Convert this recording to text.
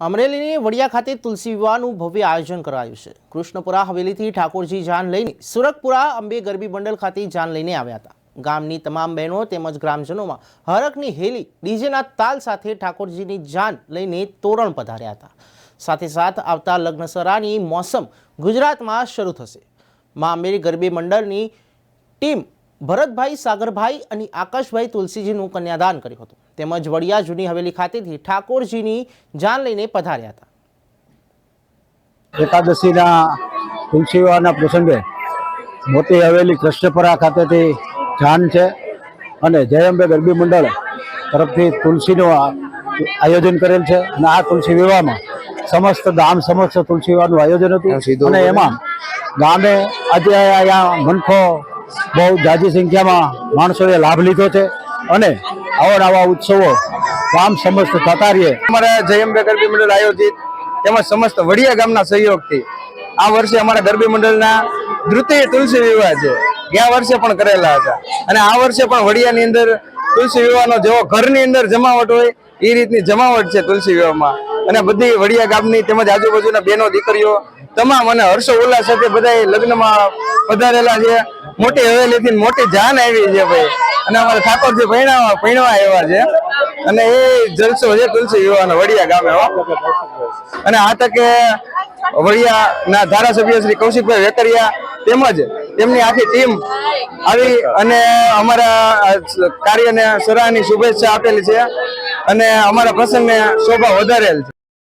અમરેલીની વડિયા ખાતે તુલસી વિવાહનું ભવ્ય આયોજન કરાયું છે. કૃષ્ણપુરા હવેલીથી ઠાકોરજી જાન લઈને સુરતપુરા અંબે ગરબી મંડળ ખાતે જાન લઈને આવ્યા હતા. ગામની તમામ બહેનો તેમજ ગ્રામજનોમાં હરકની હેલી, ડીજેના તાલ સાથે ઠાકોરજીની જાન લઈને તોરણ પધાર્યા હતા. સાથે સાથ આવતા લગ્નસરાની મોસમ ગુજરાતમાં શરૂ થશે. મા અંબેરી ગરબી મંડળની ટીમ ભરતભાઈ સાગરભાઈ અને આકાશભાઈ તુલસીજીનું કન્યાદાન કર્યું હતું. તેમજ વડિયા જૂની હવેલી ખાતેથી ઠાકોરજીની જાન લઈને પધાર્યા હતા. એકાદશીના તુલસી વિવાહના પ્રસંગે મોટી હવેલી કૃષ્ણપરા ખાતેથી જાન છે અને જય અંબે ગરબી મંડળ તરફથી તુલસીનું આયોજન કરેલ છે. અને આ તુલસી વિવાહમાં સમસ્ત ગામ સમસ્ત તુલસી વિવાહનું આયોજન હતું. અને એમાં ગામે આજે અહીંયા મનખો બહુ જાજી સંખ્યામાં માણસોએ લાભ લીધો છે અને અવાનવા ઉત્સવો ગામ સમસ્ત થતા અમારા જયંબે ગરબી મંડળ આયોજિત તેમજ સમસ્ત વડિયા ગામના સહયોગથી આ વર્ષે અમારા ગરબી મંડળના દ્વિતીય તુલસી વિવાહ છે. ગયા વર્ષે પણ કરેલા હતા. અને આ વર્ષે પણ વડિયાની અંદર તુલસી વિવાહનો જેવો ઘરની અંદર જમાવટ હોય એ રીતની જમાવટ છે તુલસી વિવાહમાં. અને બધી વડિયા ગામની તેમજ આજુબાજુના બહેનો, દીકરીઓ તમામ અને હર્ષો ઉલ્લાસ સાથે બધા લગ્નમાં પધારેલા છે. મોટી હવેલીથી મોટી જાન આવી છે ભાઈ. અને અમારે ઠાકોરજી પૈણવા પૈણવા આવ્યા છે. અને એ જલસો છે, તુલસી યુવાનો વડિયા ગામે અને આ તકે વડિયાના ધારાસભ્ય શ્રી કૌશિકભાઈ વેકરિયા તેમજ તેમની આખી ટીમ આવી અને અમારા કાર્યને સરાહની શુભેચ્છા આપેલી છે. અને અમારા પ્રસંગને શોભા વધારેલ છે.